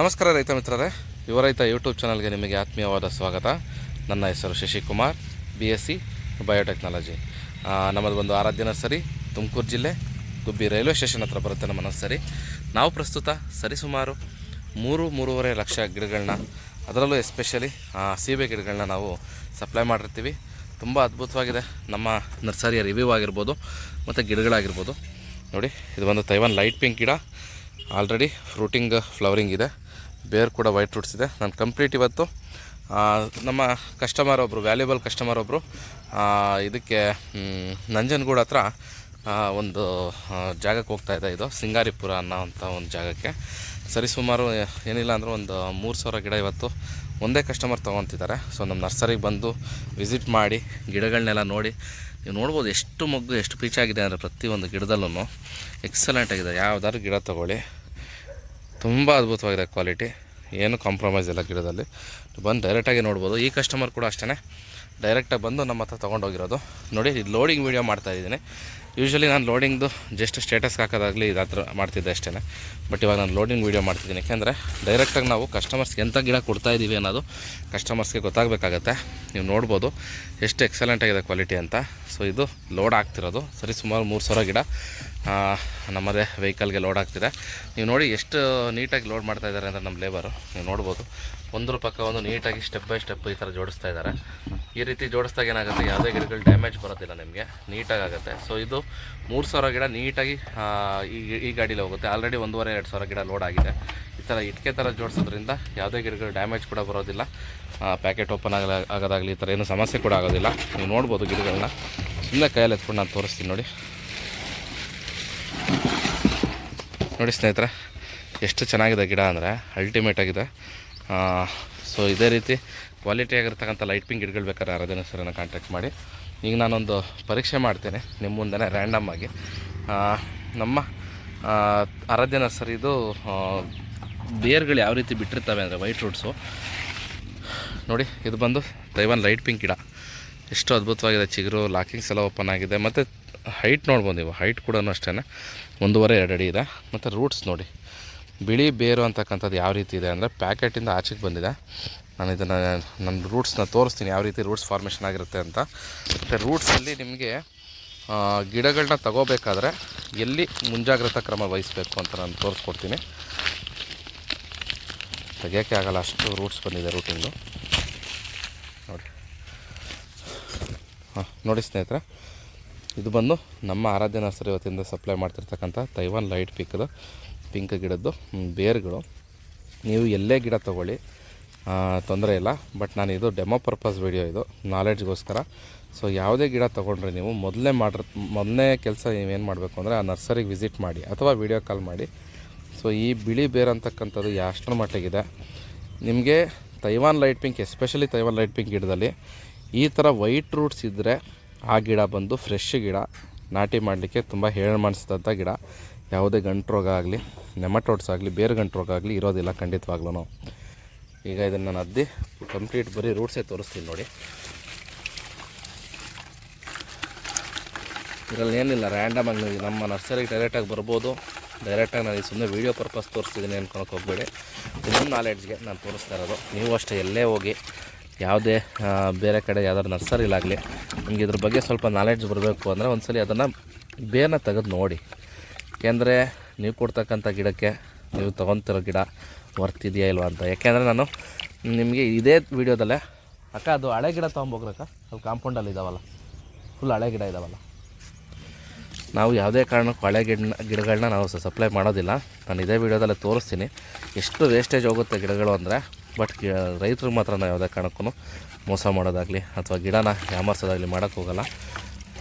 ನಮಸ್ಕಾರ ರೈತ ಮಿತ್ರರೇ. ಯುವ ರೈತ ಯೂಟ್ಯೂಬ್ ಚಾನಲ್ಗೆ ನಿಮಗೆ ಆತ್ಮೀಯವಾದ ಸ್ವಾಗತ. ನನ್ನ ಹೆಸರು Shashikumar B S C biotechnology ನಮ್ಮದು ಒಂದು ಆರಾಧ್ಯ ನರ್ಸರಿ, ತುಮಕೂರು ಜಿಲ್ಲೆ, ಗುಬ್ಬಿ ರೈಲ್ವೆ ಸ್ಟೇಷನ್ ಹತ್ರ ಬರುತ್ತೆ ನಮ್ಮ ನರ್ಸರಿ. ನಾವು ಪ್ರಸ್ತುತ ಸರಿಸುಮಾರು ಮೂರು, ಮೂರುವರೆ ಲಕ್ಷ ಗಿಡಗಳನ್ನ, ಅದರಲ್ಲೂ ಎಸ್ಪೆಷಲಿ ಸೀಬೆ ಗಿಡಗಳನ್ನ ನಾವು ಸಪ್ಲೈ ಮಾಡಿರ್ತೀವಿ. ತುಂಬ ಅದ್ಭುತವಾಗಿದೆ. ನಮ್ಮ ನರ್ಸರಿಯ ರಿವ್ಯೂ ಆಗಿರ್ಬೋದು, ಮತ್ತು ಗಿಡಗಳಾಗಿರ್ಬೋದು. ನೋಡಿ, ಇದು ಒಂದು ತೈವಾನ್ ಲೈಟ್ ಪಿಂಕ್ ಗಿಡ. ಆಲ್ರೆಡಿ ಫ್ರೂಟಿಂಗ್ ಫ್ಲವರಿಂಗ್ ಇದೆ. ಬೇರ್ ಕೂಡ ವೈಟ್ ರೂಟ್ಸ್ ಇದೆ. ನಾನು ಕಂಪ್ಲೀಟ್ ಇವತ್ತು ನಮ್ಮ ಕಸ್ಟಮರ್ ಒಬ್ಬರು ವ್ಯಾಲ್ಯೂಬಲ್ ಕಸ್ಟಮರ್ ಒಬ್ಬರು ಇದಕ್ಕೆ ನಂಜನಗೂಡು ಹತ್ರ ಒಂದು ಜಾಗಕ್ಕೆ ಹೋಗ್ತಾ ಇದೆ ಇದು, ಸಿಂಗಾರಿಪುರ ಅನ್ನೋ ಅಂಥ ಒಂದು ಜಾಗಕ್ಕೆ. ಸರಿಸುಮಾರು ಏನಿಲ್ಲ ಅಂದರೆ ಒಂದು ಮೂರು ಸಾವಿರ ಗಿಡ ಇವತ್ತು ಒಂದೇ ಕಸ್ಟಮರ್ ತೊಗೊತಿದ್ದಾರೆ. ಸೊ ನಮ್ಮ ನರ್ಸರಿಗೆ ಬಂದು ವಿಸಿಟ್ ಮಾಡಿ ಗಿಡಗಳನ್ನೆಲ್ಲ ನೋಡಿ, ನೀವು ನೋಡ್ಬೋದು ಎಷ್ಟು ಮೊಗ್ಗು, ಎಷ್ಟು ಪೀಚಾಗಿದೆ ಅಂದರೆ ಪ್ರತಿಯೊಂದು ಗಿಡದಲ್ಲೂ ಎಕ್ಸಲೆಂಟ್ ಆಗಿದೆ. ಯಾವ್ದಾದ್ರು ಗಿಡ ತೊಗೊಳ್ಳಿ. ತುಂಬ ಅದ್ಭುತವಾಗಿದೆ ಕ್ವಾಲಿಟಿ. ಏನು ಕಾಂಪ್ರಮೈಸ್ ಇಲ್ಲ ಗಿಡದಲ್ಲಿ. ಬಂದು ಡೈರೆಕ್ಟಾಗಿ ನೋಡ್ಬೋದು. ಈ ಕಸ್ಟಮರ್ ಕೂಡ ಅಷ್ಟೇ ಡೈರೆಕ್ಟಾಗಿ ಬಂದು ನಮ್ಮ ಹತ್ರ ತೊಗೊಂಡೋಗಿರೋದು. ನೋಡಿ ಇದು ಲೋಡಿಂಗ್ ವೀಡಿಯೋ ಮಾಡ್ತಾಯಿದ್ದೀನಿ ಯೂಶ್ವಲಿ ನಾನು ಲೋಡಿಂಗ್ದು ಜಸ್ಟ್ ಸ್ಟೇಟಸ್ಗೆ ಹಾಕೋದಾಗಲಿ ಇದು ಹತ್ರ ಮಾಡ್ತಿದ್ದೆ ಅಷ್ಟೇ ಬಟ್ ಇವಾಗ ನಾನು ಲೋಡಿಂಗ್ ವೀಡಿಯೋ ಮಾಡ್ತಿದ್ದೀನಿ. ಯಾಕೆಂದರೆ ಡೈರೆಕ್ಟಾಗಿ ನಾವು ಕಸ್ಟಮರ್ಸ್ಗೆ ಎಂಥ ಗಿಡ ಕೊಡ್ತಾ ಇದ್ದೀವಿ ಅನ್ನೋದು ಕಸ್ಟಮರ್ಸ್ಗೆ ಗೊತ್ತಾಗಬೇಕಾಗತ್ತೆ. ನೀವು ನೋಡ್ಬೋದು. ಎಷ್ಟು ಎಕ್ಸಲೆಂಟ್ ಆಗಿದೆ ಕ್ವಾಲಿಟಿ ಅಂತ. ಸೊ ಇದು ಲೋಡ್ ಆಗ್ತಿರೋದು. ಸರಿ, ಸುಮಾರು ಮೂರು ಸಾವಿರ ಗಿಡ ನಮ್ಮದೇ ವೆಹಿಕಲ್ಗೆ ಲೋಡ್ ಆಗ್ತಿದೆ. ನೀವು ನೋಡಿ ಎಷ್ಟು ನೀಟಾಗಿ ಲೋಡ್ ಮಾಡ್ತಾ ಇದ್ದಾರೆ ಅಂದರೆ ನಮ್ಮ ಲೇಬರು ನೀವು ನೋಡ್ಬೋದು ಒಂದ್ರ ಪಕ್ಕ ಒಂದು ನೀಟಾಗಿ ಸ್ಟೆಪ್ ಬೈ ಸ್ಟೆಪ್ ಈ ಥರ ಜೋಡಿಸ್ತಾ ಇದ್ದಾರೆ. ಈ ರೀತಿ ಜೋಡಿಸ್ದಾಗ ಏನಾಗುತ್ತೆ, ಯಾವುದೇ ಗಿಡಗಳು ಡ್ಯಾಮೇಜ್ ಬರೋದಿಲ್ಲ ನಿಮಗೆ, ನೀಟಾಗಿ ಆಗುತ್ತೆ. ಸೊ ಇದು ಮೂರು ಸಾವಿರ ಗಿಡ ನೀಟಾಗಿ ಈ ಈ ಗಾಡೀಲಿ ಹೋಗುತ್ತೆ. ಆಲ್ರೆಡಿ ಒಂದೂವರೆ, ಎರಡು ಸಾವಿರ ಗಿಡ ಲೋಡ್ ಆಗಿದೆ. ಈ ಥರ ಇಟ್ಕೆ ಥರ ಜೋಡಿಸೋದ್ರಿಂದ ಯಾವುದೇ ಗಿಡಗಳು ಡ್ಯಾಮೇಜ್ ಕೂಡ ಬರೋದಿಲ್ಲ. ಪ್ಯಾಕೆಟ್ ಓಪನ್ ಆಗ ಆಗೋದಾಗಲಿ ಈ ಥರ ಏನು ಸಮಸ್ಯೆ ಕೂಡ ಆಗೋದಿಲ್ಲ. ನೀವು ನೋಡ್ಬೋದು ಗಿಡಗಳನ್ನ. ಸುಮ್ಮನೆ ಕೈಯಲ್ಲಿ ಎತ್ಕೊಂಡು ನಾನು ತೋರಿಸ್ತೀನಿ ನೋಡಿ. ನೋಡಿ ಸ್ನೇಹಿತರೆ, ಎಷ್ಟು ಚೆನ್ನಾಗಿದೆ ಗಿಡ ಅಂದರೆ ಅಲ್ಟಿಮೇಟ್ ಆಗಿದೆ. ಸೊ ಇದೇ ರೀತಿ ಕ್ವಾಲಿಟಿ ಆಗಿರ್ತಕ್ಕಂಥ ಲೈಟ್ ಪಿಂಕ್ ಗಿಡಗಳು ಬೇಕಾದ್ರೆ ಆರಾಧನೆ ಸರನ್ನು ಕಾಂಟ್ಯಾಕ್ಟ್ ಮಾಡಿ. ಈಗ ನಾನೊಂದು ಪರೀಕ್ಷೆ ಮಾಡ್ತೇನೆ ನಿಮ್ಮ ಮುಂದೆ ರ್ಯಾಂಡಮ್ ಆಗಿ. ನಮ್ಮ ಆರಾಧ್ಯ ನರ್ಸರಿದು ಬೇರ್ಗಳು ಯಾವ ರೀತಿ ಬಿಟ್ಟಿರ್ತವೆ ಅಂದರೆ ವೈಟ್ ರೂಟ್ಸು ನೋಡಿ, ಇದು ಬಂದು ತೈವಾನ್ ಲೈಟ್ ಪಿಂಕ್ ಗಿಡ. ಎಷ್ಟು ಅದ್ಭುತವಾಗಿದೆ ಚಿಗುರು, ಲಾಕಿಂಗ್ಸ್ ಎಲ್ಲ ಓಪನ್ ಆಗಿದೆ. ಮತ್ತು ಹೈಟ್ ನೋಡ್ಬೋದು ನೀವು. ಹೈಟ್ ಕೂಡ ಅಷ್ಟೇ ಒಂದೂವರೆ ಎರಡು ಅಡಿ ಇದೆ. ಮತ್ತು ರೂಟ್ಸ್ ನೋಡಿ. ಬಿಳಿ, ಬೇರು ಅಂತಕ್ಕಂಥದ್ದು ಯಾವ ರೀತಿ ಇದೆ ಅಂದರೆ ಪ್ಯಾಕೆಟಿಂದ ಆಚೆಗೆ ಬಂದಿದೆ. ನಾನು ಇದನ್ನು, ನನ್ನ ರೂಟ್ಸ್ನ ತೋರಿಸ್ತೀನಿ ಯಾವ ರೀತಿ ರೂಟ್ಸ್ ಫಾರ್ಮೇಷನ್ ಆಗಿರುತ್ತೆ ಅಂತ. ಮತ್ತು ರೂಟ್ಸಲ್ಲಿ ನಿಮಗೆ ಗಿಡಗಳನ್ನ ತಗೋಬೇಕಾದ್ರೆ ಎಲ್ಲಿ ಮುಂಜಾಗ್ರತಾ ಕ್ರಮ ವಹಿಸಬೇಕು ಅಂತ ನಾನು ತೋರಿಸ್ಕೊಡ್ತೀನಿ. ತೆಗಿಯೋಕ್ಕೆ ಆಗಲ್ಲ ಅಷ್ಟು ರೂಟ್ಸ್ ಬಂದಿದೆ ರೂಟಿಂದು ನೋಡಿ ಹಾಂ ನೋಡಿ ಸ್ನೇಹಿತರೆ, ಇದು ಬಂದು ನಮ್ಮ ಆರಾಧ್ಯ ನರ್ಸರಿ ವತಿಯಿಂದ ಸಪ್ಲೈ ಮಾಡ್ತಿರ್ತಕ್ಕಂಥ ತೈವಾನ್ ಲೈಟ್ ಪಿಕ್ದು ಪಿಂಕ್ ಗಿಡದ್ದು ಬೇರ್ಗಳು ಬೇರುಗಳು ನೀವು ಎಲ್ಲೇ ಗಿಡ ತೊಗೊಳ್ಳಿ ತೊಂದರೆ ಇಲ್ಲ. ಬಟ್ ನಾನು ಇದು ಡೆಮೋ ಪರ್ಪಸ್ ವಿಡಿಯೋ ಇದು ನಾಲೆಡ್ಜ್ಗೋಸ್ಕರ ಸೊ ಯಾವುದೇ ಗಿಡ ತೊಗೊಂಡ್ರೆ ನೀವು ಮೊದಲೇ ಮಾಡಿರ್ ಮೊದಲನೇ ಕೆಲಸ ನೀವೇನು ಮಾಡಬೇಕು ಅಂದರೆ ಆ ನರ್ಸರಿಗೆ ವಿಸಿಟ್ ಮಾಡಿ ಅಥವಾ ವಿಡಿಯೋ ಕಾಲ್ ಮಾಡಿ. ಸೊ ಈ ಬಿಳಿ ಬೇರ್ ಅಂತಕ್ಕಂಥದ್ದು ಎಷ್ಟರ ಮಟ್ಟಿಗಿದೆ ನಿಮಗೆ Taiwan light pink especially Taiwan light pink ಗಿಡದಲ್ಲಿ ಈ ಥರ ವೈಟ್ ರೂಟ್ಸ್ ಇದ್ದರೆ ಆ ಗಿಡ ಬಂದು ಫ್ರೆಶ್ ಗಿಡ. ನಾಟಿ ಮಾಡಲಿಕ್ಕೆ ತುಂಬ ಹೇಳು ಮಾಡಿಸಿದಂಥ ಗಿಡ. ಯಾವುದೇ ಗಂಟು ರೋಗ ಆಗಲಿ ನೆಮಟೋಡ್ಸ್ ಆಗಲಿ, ಬೇರೆ ಗಂಟು ರೋಗ ಆಗಲಿ ಇರೋದಿಲ್ಲ ಖಂಡಿತವಾಗ್ಲೂ ಈಗ ಇದನ್ನು ನಾನು ಅದ್ದಿ ಕಂಪ್ಲೀಟ್ ಬರೀ ರೂಟ್ಸೇ ತೋರಿಸ್ತೀನಿ ನೋಡಿ. ಇದರಲ್ಲಿ ಏನಿಲ್ಲ ರ್ಯಾಂಡಮ್ ಆಗಿ ನೀವು ನಮ್ಮ ನರ್ಸರಿಗೆ ಡೈರೆಕ್ಟಾಗಿ ಬರ್ಬೋದು. ಡೈರೆಕ್ಟಾಗಿ ನಾನು ಸುಮ್ಮನೆ ವೀಡಿಯೋ ಪರ್ಪಸ್ ತೋರಿಸ್ತಿದ್ದೀನಿ ಅನ್ಕೊಳಕ್ಕೆ ಹೋಗಬೇಡಿ. ನಿಮ್ಮ ನಾಲೆಡ್ಜ್ಗೆ ನಾನು ತೋರಿಸ್ತಾ ಇರೋದು. ನೀವು ಅಷ್ಟೇ ಎಲ್ಲೇ ಹೋಗಿ ಯಾವುದೇ ಬೇರೆ ಕಡೆ ಯಾವ್ದಾದ್ರು ನರ್ಸರಿಲಾಗಲಿ ನಿಮಗೆ ಇದ್ರ ಬಗ್ಗೆ ಸ್ವಲ್ಪ ನಾಲೆಡ್ಜ್ ಬರಬೇಕು ಅಂದರೆ ಒಂದ್ಸಲಿ ಅದನ್ನು ಬೇರನ್ನ ತೆಗೆದು ನೋಡಿ. ಏಕೆಂದರೆ ನೀವು ಕೊಡ್ತಕ್ಕಂಥ ಗಿಡಕ್ಕೆ ನೀವು ತೊಗೊತಿರೋ ಗಿಡ ವರ್ತ್ ಇದೆಯಾ ಇಲ್ವಾ ಅಂತ. ಯಾಕೆಂದರೆ ನಾನು ನಿಮಗೆ ಇದೇ ವಿಡಿಯೋದಲ್ಲೇ, ಅಕ್ಕ, ಅದು ಹಳೆ ಗಿಡ ತೊಗೊಂಬೋಗ್ರಕ್ಕ ಅಲ್ಲಿ ಕಾಂಪೌಂಡಲ್ಲಿ ಇದ್ದಾವಲ್ಲ ಫುಲ್ ಹಳೆ ಗಿಡ ಇದ್ದಾವಲ್ಲ ನಾವು ಯಾವುದೇ ಕಾರಣಕ್ಕೂ ಹಳೆ ಗಿಡ ಗಿಡಗಳನ್ನ ನಾವು ಸಪ್ಲೈ ಮಾಡೋದಿಲ್ಲ. ನಾನು ಇದೇ ವಿಡಿಯೋದಲ್ಲೇ ತೋರಿಸ್ತೀನಿ. ಎಷ್ಟು ವೇಸ್ಟೇಜ್ ಹೋಗುತ್ತೆ ಗಿಡಗಳು ಅಂದರೆ ಬಟ್ ರೈತರು ಮಾತ್ರ ನಾವು ಯಾವುದೇ ಕಾರಣಕ್ಕೂ ಮೋಸ ಮಾಡೋದಾಗಲಿ ಅಥವಾ ಗಿಡನ ಯಾಮರ್ಸೋದಾಗಲಿ ಮಾಡೋಕ್ಕೆ ಹೋಗಲ್ಲ.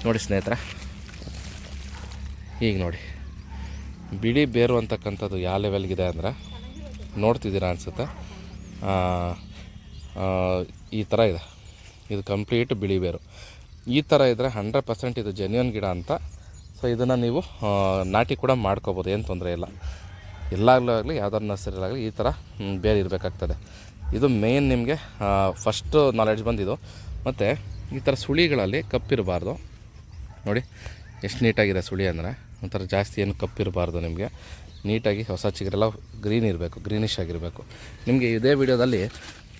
ನೋಡಿ ಸ್ನೇಹಿತರೆ, ಈಗ ನೋಡಿ. ಬಿಳಿ ಬೇರು ಅಂತಕ್ಕಂಥದ್ದು ಯಾವ ಲೆವೆಲ್ಗಿದೆ ಅಂದರೆ ನೋಡ್ತಿದ್ದೀರಾ ಅನಿಸುತ್ತೆ. ಈ ಥರ ಇದೆ. ಇದು ಕಂಪ್ಲೀಟ್ ಬಿಳಿ ಬೇರು. ಈ ಥರ ಇದ್ದರೆ ಹಂಡ್ರೆಡ್ ಪರ್ಸೆಂಟ್ ಇದು ಜೆನ್ಯೂನ್ ಗಿಡ ಅಂತ. ಸೊ ಇದನ್ನು ನೀವು ನಾಟಿ ಕೂಡ ಮಾಡ್ಕೋಬೋದು, ಏನು ತೊಂದರೆ ಇಲ್ಲ. ಎಲ್ಲಾಗಲೂ ಆಗಲಿ, ಯಾವ್ದಾದ್ರು ನರ್ಸರಿಲಾಗಲಿ ಈ ಥರ ಬೇರೆ ಇರಬೇಕಾಗ್ತದೆ. ಇದು ಮೇನ್ ನಿಮಗೆ ಫಸ್ಟು ನಾಲೆಡ್ಜ್ ಬಂದಿದ್ದು. ಮತ್ತು ಈ ಥರ ಸುಳಿಗಳಲ್ಲಿ ಕಪ್ಪಿರಬಾರ್ದು ನೋಡಿ, ಎಷ್ಟು ನೀಟಾಗಿದೆ ಸುಳಿ ಅಂದರೆ. ಒಂಥರ ಜಾಸ್ತಿ ಏನು ಕಪ್ಪಿರಬಾರ್ದು ನಿಮಗೆ. ನೀಟಾಗಿ ಹೊಸ ಚಿಗರೆಲ್ಲ ಗ್ರೀನ್ ಇರಬೇಕು ಗ್ರೀನಿಶ್ ಆಗಿರಬೇಕು. ನಿಮಗೆ ಇದೇ ವಿಡಿಯೋದಲ್ಲಿ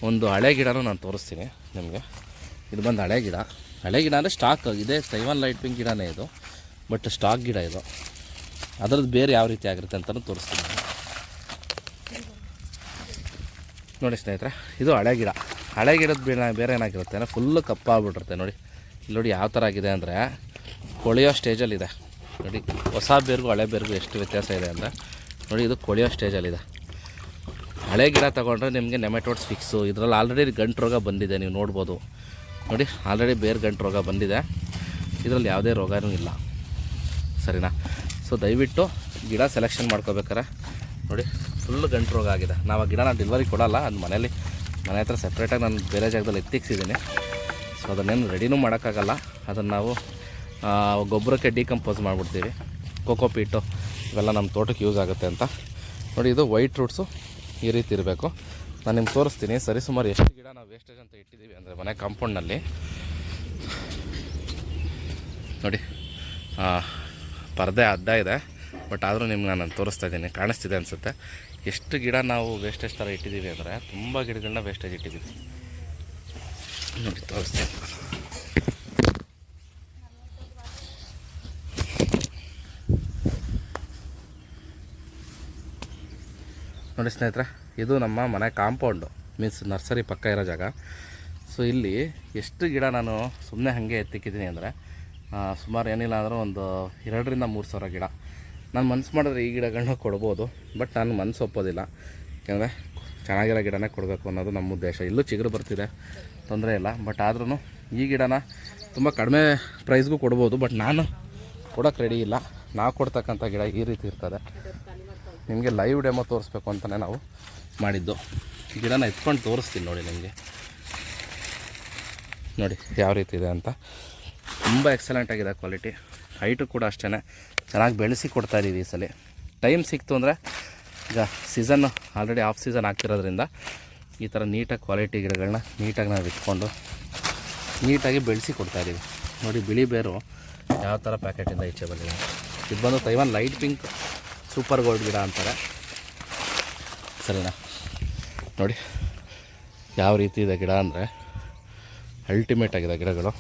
ಒಂದು ಹಳೆ ಗಿಡನೂ ನಾನು ತೋರಿಸ್ತೀನಿ ನಿಮಗೆ. ಇದು ಬಂದು ಹಳೆ ಗಿಡ. ಹಳೆ ಗಿಡ ಅಂದರೆ ಸ್ಟಾಕ್ ಇದೇ ತೈವಾನ್ ಲೈಟ್ ಪಿಂಕ್ ಗಿಡನೇ ಇದು. ಬಟ್ ಸ್ಟಾಕ್ ಗಿಡ ಇದು. ಅದರದ್ದು ಬೇರೆ ಯಾವ ರೀತಿ ಆಗಿರುತ್ತೆ ಅಂತಲೂ ತೋರಿಸ್ತೀನಿ ನೋಡಿ ಸ್ನೇಹಿತರೆ, ಇದು ಹಳೆ ಗಿಡ. ಹಳೆ ಗಿಡದ ಬೇರೆ ಬೇರೆ ಏನಾಗಿರುತ್ತೆ ಅಂದರೆ ಫುಲ್ಲು ಕಪ್ಪಾಗ್ಬಿಟ್ಟಿರುತ್ತೆ ನೋಡಿ. ಇಲ್ಲಿ ನೋಡಿ ಯಾವ ಥರ ಆಗಿದೆ ಅಂದರೆ ಕೊಳೆಯೋ ಸ್ಟೇಜಲ್ಲಿದೆ ನೋಡಿ, ಹೊಸ ಬೇರ್ಗೂ ಹಳೆ ಬೇರ್ಗೂ ಎಷ್ಟು ವ್ಯತ್ಯಾಸ ಇದೆ ಅಂದರೆ ನೋಡಿ, ಇದು ಕೊಳೆಯೋ ಸ್ಟೇಜಲ್ಲಿದೆ ಹಳೆ ಗಿಡ ತೊಗೊಂಡ್ರೆ ನಿಮಗೆ ನೆಮೆಟೋಡ್ಸ್ ಫಿಕ್ಸು ಇದರಲ್ಲಿ ಆಲ್ರೆಡಿ ಗಂಟು ರೋಗ ಬಂದಿದೆ, ನೀವು ನೋಡ್ಬೋದು. ನೋಡಿ ಆಲ್ರೆಡಿ ಬೇರೆ ಗಂಟು ರೋಗ ಬಂದಿದೆ. ಇದರಲ್ಲಿ ಯಾವುದೇ ರೋಗನೂ ಇಲ್ಲ. ಸರಿನಾ? ಸೊ ದಯವಿಟ್ಟು ಗಿಡ ಸೆಲೆಕ್ಷನ್ ಮಾಡ್ಕೋಬೇಕಾರೆ. ನೋಡಿ ಫುಲ್ ಗಂಟು ರೋಗ ಆಗಿದೆ. ನಾವು ಆ ಗಿಡನ ಡೆಲಿವರಿ ಕೊಡಲ್ಲ, ಅದು ಮನೇಲಿ, ಮನೆ ಹತ್ರ ಸಪ್ರೇಟಾಗಿ ನಾನು ಬೇರೆ ಜಾಗದಲ್ಲಿ ಎತ್ತಿಕ್ಸಿದ್ದೀನಿ ಸೊ ಅದನ್ನೇನು ರೆಡಿನೂ ಮಾಡೋಕ್ಕಾಗಲ್ಲ. ಅದನ್ನು ನಾವು ಗೊಬ್ಬರಕ್ಕೆ ಡಿಕಂಪೋಸ್ ಮಾಡಿಬಿಡ್ತೀವಿ. ಕೋಕೋ ಪೀಟು ಇವೆಲ್ಲ ನಮ್ಮ ತೋಟಕ್ಕೆ ಯೂಸ್ ಆಗುತ್ತೆ ಅಂತ. ನೋಡಿ, ಇದು ವೈಟ್ ರೂಟ್ಸು ಈ ರೀತಿ ಇರಬೇಕು. ನಾನು ನಿಮ್ಗೆ ತೋರಿಸ್ತೀನಿ. ಸರಿಸುಮಾರು ಎಷ್ಟು ಗಿಡ ನಾವು ವೇಸ್ಟೇಜ್ ಅಂತ ಇಟ್ಟಿದ್ದೀವಿ ಅಂದರೆ ಮನೆ ಕಾಂಪೌಂಡ್ನಲ್ಲಿ ನೋಡಿ ಪರದೆ ಅಡ್ಡ ಇದೆ ಬಟ್ ಆದರೂ ನಿಮ್ಗೆ ನಾನು ತೋರಿಸ್ತಾ ಇದ್ದೀನಿ. ಕಾಣಿಸ್ತಿದೆ ಅನಿಸುತ್ತೆ. ಎಷ್ಟು ಗಿಡ ನಾವು ವೇಸ್ಟೇಜ್ ಥರ ಇಟ್ಟಿದ್ದೀವಿ ಅಂದರೆ ತುಂಬ ಗಿಡಗಳನ್ನ ವೇಸ್ಟೇಜ್ ಇಟ್ಟಿದ್ದೀವಿ ನೋಡಿ, ತೋರಿಸ್ತೀನಿ. ನೋಡಿ ಸ್ನೇಹಿತರೆ, ಇದು ನಮ್ಮ ಮನೆ ಕಾಂಪೌಂಡು ಮೀನ್ಸ್ ನರ್ಸರಿ ಪಕ್ಕ ಇರೋ ಜಾಗ. ಸೊ ಇಲ್ಲಿ ಎಷ್ಟು ಗಿಡ ನಾನು ಸುಮ್ಮನೆ ಹಾಗೆ ಎತ್ತಿಕ್ಕಿದ್ದೀನಿ ಅಂದರೆ ಸುಮಾರು ಏನಿಲ್ಲ ಅಂದರೆ ಒಂದು ಎರಡರಿಂದ ಮೂರು ಸಾವಿರ ಗಿಡ. ನಾನು ಮನ್ಸು ಮಾಡಿದ್ರೆ ಈ ಗಿಡಗಳನ್ನ ಕೊಡ್ಬೋದು, ಬಟ್ ನಾನು ಮನಸ್ಸು ಒಪ್ಪೋದಿಲ್ಲ. ಯಾಕೆಂದರೆ ಚೆನ್ನಾಗಿರೋ ಗಿಡನೇ ಕೊಡಬೇಕು ಅನ್ನೋದು ನಮ್ಮ ಉದ್ದೇಶ. ಇಲ್ಲೂ ಚಿಗುರು ಬರ್ತಿದೆ, ತೊಂದರೆ ಇಲ್ಲ. ಬಟ್ ಆದ್ರೂ ಈ ಗಿಡನ ತುಂಬ ಕಡಿಮೆ ಪ್ರೈಸ್ಗೂ ಕೊಡ್ಬೋದು, ಬಟ್ ನಾನು ಕೊಡೋಕ್ಕೆ ರೆಡಿ ಇಲ್ಲ. ನಾವು ಕೊಡ್ತಕ್ಕಂಥ ಗಿಡ ಈ ರೀತಿ ಇರ್ತದೆ. ನಿಮಗೆ ಲೈವ್ ಡೆಮೋ ತೋರಿಸ್ಬೇಕು ಅಂತಲೇ ನಾವು ಮಾಡಿದ್ದು. ಗಿಡನ ಎತ್ಕೊಂಡು ತೋರಿಸ್ತೀನಿ ನೋಡಿ ನಿಮಗೆ. ನೋಡಿ, ಯಾವ ರೀತಿ ಇದೆ ಅಂತ. ತುಂಬ ಎಕ್ಸಲೆಂಟ್ ಆಗಿದೆ ಕ್ವಾಲಿಟಿ ಹೈಟು ಕೂಡ ಅಷ್ಟೇ ಚೆನ್ನಾಗಿ ಬೆಳೆಸಿ ಕೊಡ್ತಾ ಇದ್ದೀವಿ ಈ ಸಲ. ಟೈಮ್ ಸಿಕ್ತು ಅಂದರೆ ಈಗ ಸೀಸನ್ ಆಲ್ರೆಡಿ ಆಫ್ ಸೀಸನ್ ಆಗ್ತಿರೋದ್ರಿಂದ ಈ ಥರ ನೀಟಾಗಿ ಕ್ವಾಲಿಟಿ ಗಿಡಗಳನ್ನ ನೀಟಾಗಿ ನಾವು ಇಟ್ಕೊಂಡು ನೀಟಾಗಿ ಬೆಳೆಸಿ ಕೊಡ್ತಾ ಇದ್ದೀವಿ. ನೋಡಿ ಬಿಳಿ ಬೇರು ಯಾವ ಥರ ಪ್ಯಾಕೆಟಿಂದ ಈಚೆ ಬಂದಿದೆ. ಇದು ಬಂದು Taiwan light pink super gold ಗಿಡ ಅಂತಾರೆ. ಸರಿನಾ? ನೋಡಿ ಯಾವ ರೀತಿ ಇದೆ ಗಿಡ ಅಂದರೆ ಅಲ್ಟಿಮೇಟ್ ಆಗಿದೆ ಗಿಡಗಳು.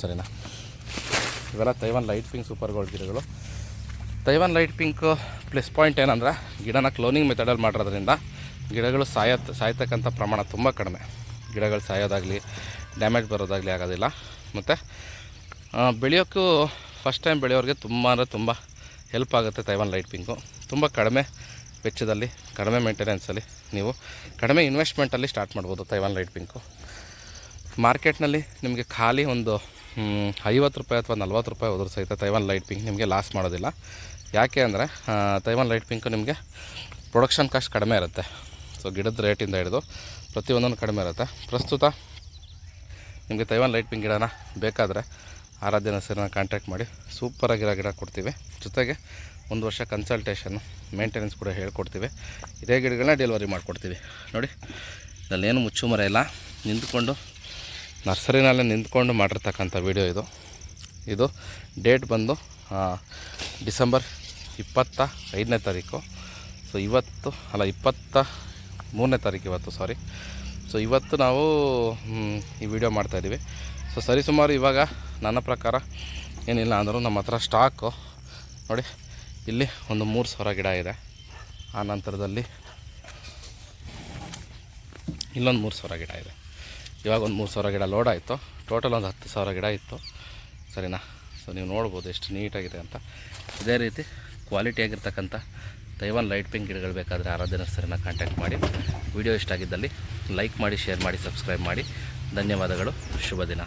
ಸರಿನಾ? ಇವೆಲ್ಲ Taiwan light pink super gold ಗಿಡಗಳು. Taiwan light pink plus point ಏನಂದ್ರೆ ಗಿಡನ ಕ್ಲೋನಿಂಗ್ ಮೆಥಡಲ್ಲಿ ಮಾಡಿರೋದ್ರಿಂದ ಗಿಡಗಳು ಸಾಯ ಸಾಯ್ತಕ್ಕಂಥ ಪ್ರಮಾಣ ತುಂಬ ಕಡಿಮೆ. ಗಿಡಗಳು ಸಾಯೋದಾಗಲಿ ಡ್ಯಾಮೇಜ್ ಬರೋದಾಗಲಿ ಆಗೋದಿಲ್ಲ. ಮತ್ತು ಬೆಳೆಯೋಕ್ಕೂ ಫಸ್ಟ್ ಟೈಮ್ ಬೆಳೆಯೋರಿಗೆ ತುಂಬ ಅಂದರೆ ತುಂಬ ಹೆಲ್ಪ್ ಆಗುತ್ತೆ ತೈವಾನ್ ಲೈಟ್ ಪಿಂಕು ತುಂಬ ಕಡಿಮೆ ವೆಚ್ಚದಲ್ಲಿ, ಕಡಿಮೆ ಮೇಂಟೆನೆನ್ಸಲ್ಲಿ ನೀವು ಕಡಿಮೆ ಇನ್ವೆಸ್ಟ್ಮೆಂಟಲ್ಲಿ ಸ್ಟಾರ್ಟ್ ಮಾಡ್ಬೋದು ತೈವಾನ್ ಲೈಟ್ ಪಿಂಕು ಮಾರ್ಕೆಟ್ನಲ್ಲಿ ನಿಮಗೆ ಖಾಲಿ ಒಂದು ಐವತ್ತು ರೂಪಾಯಿ ಅಥವಾ ನಲ್ವತ್ತು ರೂಪಾಯಿ ಹೋದ್ರೂ ಸಹಿತ ತೈವಾನ್ ಲೈಟ್ ಪಿಂಕ್ ನಿಮಗೆ ಲಾಸ್ ಮಾಡೋದಿಲ್ಲ. ಯಾಕೆ ಅಂದರೆ ತೈವಾನ್ ಲೈಟ್ ಪಿಂಕು ನಿಮಗೆ ಪ್ರೊಡಕ್ಷನ್ ಕಾಸ್ಟ್ ಕಡಿಮೆ ಇರುತ್ತೆ. ಸೊ ಗಿಡದ ರೇಟಿಂದ ಹಿಡಿದು ಪ್ರತಿಯೊಂದನ್ನು ಕಡಿಮೆ ಇರುತ್ತೆ. ಪ್ರಸ್ತುತ ನಿಮಗೆ ತೈವಾನ್ ಲೈಟ್ ಪಿಂಕ್ ಗಿಡನ ಬೇಕಾದರೆ ಆರಾಧ್ಯ ನರ್ಸರಿನ ಕಾಂಟ್ಯಾಕ್ಟ್ ಮಾಡಿ ಸೂಪರಾಗಿರೋ ಗಿಡ ಕೊಡ್ತೀವಿ. ಜೊತೆಗೆ ಒಂದು ವರ್ಷ ಕನ್ಸಲ್ಟೇಷನ್ ಮೇಂಟೆನೆನ್ಸ್ ಕೂಡ ಹೇಳ್ಕೊಡ್ತೀವಿ. ಇದೇ ಗಿಡಗಳನ್ನ ಡೆಲಿವರಿ ಮಾಡಿಕೊಡ್ತೀವಿ. ನೋಡಿ ಇದರಲ್ಲೇನು ಮುಚ್ಚುಮರ ಇಲ್ಲ. ನಿಂತ್ಕೊಂಡು ನರ್ಸರಿನಲ್ಲೇ ನಿಂತ್ಕೊಂಡು ಮಾಡಿರ್ತಕ್ಕಂಥ ವಿಡಿಯೋ ಇದು. ಇದು ಡೇಟ್ ಬಂದು ಡಿಸೆಂಬರ್ ಇಪ್ಪತ್ತ ಐದನೇ ತಾರೀಕು. ಸೊ ಇವತ್ತು, ಅಲ್ಲ, ಇಪ್ಪತ್ತ ಮೂರನೇ ತಾರೀಕು ಇವತ್ತು ಸಾರಿ ಸೊ ಇವತ್ತು ನಾವು ಈ ವಿಡಿಯೋ ಮಾಡ್ತಾಯಿದ್ದೀವಿ ಸೊ ಸರಿಸುಮಾರು ಇವಾಗ ನನ್ನ ಪ್ರಕಾರ ಏನಿಲ್ಲ ಅಂದರೂ ನಮ್ಮ ಹತ್ರ ಸ್ಟಾಕು. ನೋಡಿ, ಇಲ್ಲಿ ಒಂದು ಮೂರು ಸಾವಿರ ಗಿಡ ಇದೆ. ಆ ನಂತರದಲ್ಲಿ ಇಲ್ಲೊಂದು ಮೂರು ಸಾವಿರ ಗಿಡ ಇದೆ. ಇವಾಗ ಒಂದು ಮೂರು ಸಾವಿರ ಗಿಡ ಲೋಡ್ ಆಯಿತು. ಟೋಟಲ್ ಒಂದು ಹತ್ತು ಸಾವಿರ ಗಿಡ ಇತ್ತು. ಸರಿನಾ? ಸೊ ನೀವು ನೋಡ್ಬೋದು ಎಷ್ಟು ನೀಟಾಗಿದೆ ಅಂತ. ಇದೇ ರೀತಿ ಕ್ವಾಲಿಟಿಯಾಗಿರ್ತಕ್ಕಂಥ ತೈವಾನ್ ಲೈಟ್ ಪಿಂಕ್ ಗಿಡಗಳು ಬೇಕಾದರೆ ಆರಾಧ್ಯ ನರ್ಸರಿನ ಕಾಂಟ್ಯಾಕ್ಟ್ ಮಾಡಿ. ವಿಡಿಯೋ ಇಷ್ಟ ಆಗಿದ್ದಲ್ಲಿ ಲೈಕ್ ಮಾಡಿ ಶೇರ್ ಮಾಡಿ ಸಬ್ಸ್ಕ್ರೈಬ್ ಮಾಡಿ. ಧನ್ಯವಾದಗಳು. ಶುಭ ದಿನ